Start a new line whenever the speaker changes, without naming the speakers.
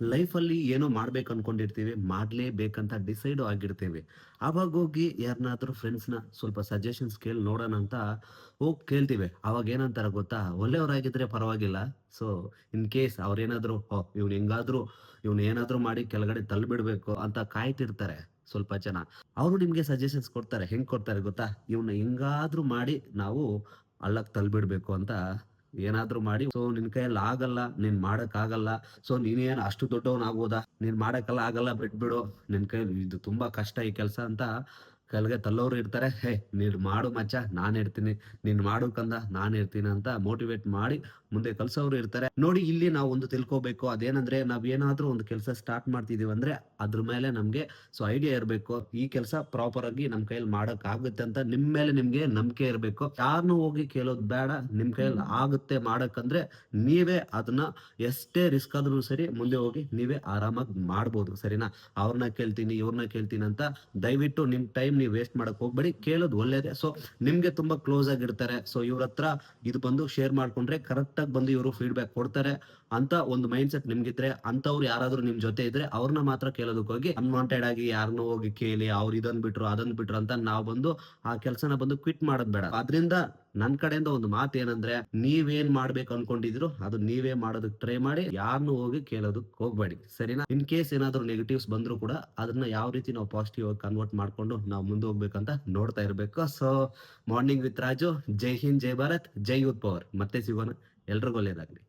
ಲೈಫಲ್ಲಿ ಏನೋ ಮಾಡ್ಬೇಕು ಅನ್ಕೊಂಡಿರ್ತೀವಿ, ಮಾಡ್ಲೇಬೇಕಂತ ಡಿಸೈಡ್ ಆಗಿರ್ತೀವಿ. ಆವಾಗ ಹೋಗಿ ಯಾರನ್ನಾದ್ರೂ ಫ್ರೆಂಡ್ಸ್ನ ಸ್ವಲ್ಪ ಸಜೆಷನ್ಸ್ ಕೇಳಿ ನೋಡೋಣ ಅಂತ ಹೋಗಿ ಕೇಳ್ತೀವಿ. ಅವಾಗ ಏನಂತಾರ ಗೊತ್ತಾ? ಒಳ್ಳೆಯವರಾಗಿದ್ರೆ ಪರವಾಗಿಲ್ಲ. ಸೊ ಇನ್ ಕೇಸ್ ಅವ್ರೇನಾದ್ರು ಇವ್ನು ಹೆಂಗಾದ್ರೂ, ಇವ್ನು ಏನಾದ್ರು ಮಾಡಿ ಕೆಳಗಡೆ ತಳ್ಳಿಬಿಡ್ಬೇಕು ಅಂತ ಕಾಯ್ತಿರ್ತಾರೆ ಸ್ವಲ್ಪ ಜನ. ಅವರು ನಿಮ್ಗೆ ಸಜೆಷನ್ಸ್ ಕೊಡ್ತಾರೆ. ಹೆಂಗ್ ಕೊಡ್ತಾರೆ ಗೊತ್ತಾ? ಇವ್ನ ಹೆಂಗಾದ್ರೂ ಮಾಡಿ ನಾವು ಹಳ್ಳಕ್ ತಳ್ಳಿಬಿಡ್ಬೇಕು ಅಂತ ಏನಾದ್ರೂ ಮಾಡಿ, ಸೊ, ನಿನ್ ಕೈಯಲ್ಲಿ ಆಗಲ್ಲ, ನೀನ್ ಮಾಡಕ್ ಆಗಲ್ಲ. ಸೊ, ನೀನೇನ್ ಅಷ್ಟು ದೊಡ್ಡವನ್ ಆಗ್ಬೋದಾ? ನೀನ್ ಮಾಡಕ್ಕೆಲ್ಲ ಆಗಲ್ಲ, ಬಿಟ್ಬಿಡು. ನಿನ್ ಕೈಯಲ್ಲಿ ಇದು ತುಂಬಾ ಕಷ್ಟ ಈ ಕೆಲಸ ಅಂತ ಕೆಲ್ಗೆ ತಲ್ಲೋರು ಇರ್ತಾರೆ. ಹೇ, ನೀನ್ ಮಾಡು ಮಚ್ಚ, ನಾನ್ ಇರ್ತೀನಿ. ನೀನ್ ಮಾಡು ಕಂದ, ನಾನ್ ಇರ್ತೀನಿ ಅಂತ ಮೋಟಿವೇಟ್ ಮಾಡಿ ಮುಂದೆ ಕಲ್ಸೋರು ಇರ್ತಾರೆ. ನೋಡಿ ಇಲ್ಲಿ ನಾವು ಒಂದು ತಿಳ್ಕೊಬೇಕು. ಅದೇನಂದ್ರೆ ನಾವ್ ಏನಾದ್ರೂ ಒಂದು ಕೆಲಸ ಸ್ಟಾರ್ಟ್ ಮಾಡ್ತಿದೀವಿ ಅಂದ್ರೆ ಅದ್ರ ಮೇಲೆ ನಮ್ಗೆ ಸೊ ಐಡಿಯಾ ಇರಬೇಕು. ಈ ಕೆಲಸ ಪ್ರಾಪರ್ ಆಗಿ ನಮ್ ಕೈಯಲ್ಲಿ ಮಾಡಕ್ ಆಗುತ್ತೆ ಅಂತ ನಿಮ್ ಮೇಲೆ ನಿಮ್ಗೆ ನಂಬಿಕೆ ಇರಬೇಕು. ಯಾರನ್ನು ಹೋಗಿ ಕೇಳೋದು ಬೇಡ. ನಿಮ್ ಕೈಯಲ್ಲಿ ಆಗುತ್ತೆ ಮಾಡಕ್ಕಂದ್ರೆ ನೀವೇ ಅದನ್ನ ಎಷ್ಟೇ ರಿಸ್ಕ್ ಆದ್ರೂ ಸರಿ ಮುಂದೆ ಹೋಗಿ ನೀವೇ ಆರಾಮಾಗಿ ಮಾಡ್ಬೋದು. ಸರಿನಾ? ಅವ್ರನ್ನ ಕೇಳ್ತೀನಿ ಇವ್ರನ್ನ ಕೇಳ್ತೀನಿ ಅಂತ ದಯವಿಟ್ಟು ನಿಮ್ ಟೈಮ್ ನೀವು ವೇಸ್ಟ್ ಮಾಡಕ್ ಹೋಗ್ಬೇಡಿ. ಕೇಳೋದು ಒಳ್ಳೇದೇ. ಸೊ ನಿಮ್ಗೆ ತುಂಬಾ ಕ್ಲೋಸ್ ಆಗಿರ್ತಾರೆ. ಸೊ ಇವ್ರ ಹತ್ರ ಇದು ಬಂದು ಶೇರ್ ಮಾಡ್ಕೊಂಡ್ರೆ ಕರೆಕ್ಟ್ ಆಗಿ ಬಂದು ಇವರು ಫೀಡ್ಬ್ಯಾಕ್ ಕೊಡ್ತಾರೆ ಅಂತ ಒಂದು ಮೈಂಡ್ ಸೆಟ್ ನಿಮ್ಗಿದ್ರೆ ಅಂತವ್ರು ಯಾರಾದ್ರೂ ನಿಮ್ ಜೊತೆ ಇದ್ರೆ ಅವ್ರನ್ನ ಮಾತ್ರ ಕೇಳೋದಕ್ಕೆ ಹೋಗಿ ಅನ್ವಾಂಟೆಡ್ ಆಗಿ ಯಾರ್ನೂ ಹೋಗಿ ಕೇಳಿ, ಅವ್ರು ಇದನ್ ಬಿಟ್ರು, ಅದನ್ ಬಿಟ್ರು ಅಂತ ನಾವು ಬಂದು ಆ ಕೆಲ್ಸನ ಬಂದು ಕ್ವಿಟ್ ಮಾಡೋದ್ ಬೇಡ. ಅದ್ರಿಂದ ನನ್ ಕಡೆಯಿಂದ ಒಂದು ಮಾತು ಏನಂದ್ರೆ, ನೀವೇನ್ ಮಾಡ್ಬೇಕು ಅನ್ಕೊಂಡಿದ್ರು ಅದು ನೀವೇ ಮಾಡೋದಕ್ಕೆ ಟ್ರೈ ಮಾಡಿ ಯಾರನ್ನು ಹೋಗಿ ಕೇಳೋದಕ್ಕೆ ಹೋಗ್ಬೇಡಿ. ಸರಿನಾ? ಇನ್ ಕೇಸ್ ಏನಾದ್ರು ನೆಗೆಟಿವ್ಸ್ ಬಂದ್ರು ಕೂಡ ಅದನ್ನ ಯಾವ ರೀತಿ ನಾವು ಪಾಸಿಟಿವ್ ಆಗಿ ಕನ್ವರ್ಟ್ ಮಾಡ್ಕೊಂಡು ನಾವು ಮುಂದೆ ಹೋಗ್ಬೇಕಂತ ನೋಡ್ತಾ ಇರ್ಬೇಕು. ಸೊ ಮಾರ್ನಿಂಗ್ ವಿತ್ ರಾಜು ಜೈ ಹಿಂದ್, ಜೈ ಭಾರತ್. ಜೈ ಯೂತ್ ಪವರ್. ಮತ್ತೆ ಸಿಗೋಣ. ಎಲ್ರಿಗೂ ಒಳ್ಳೇದಾಗ್ಲಿ.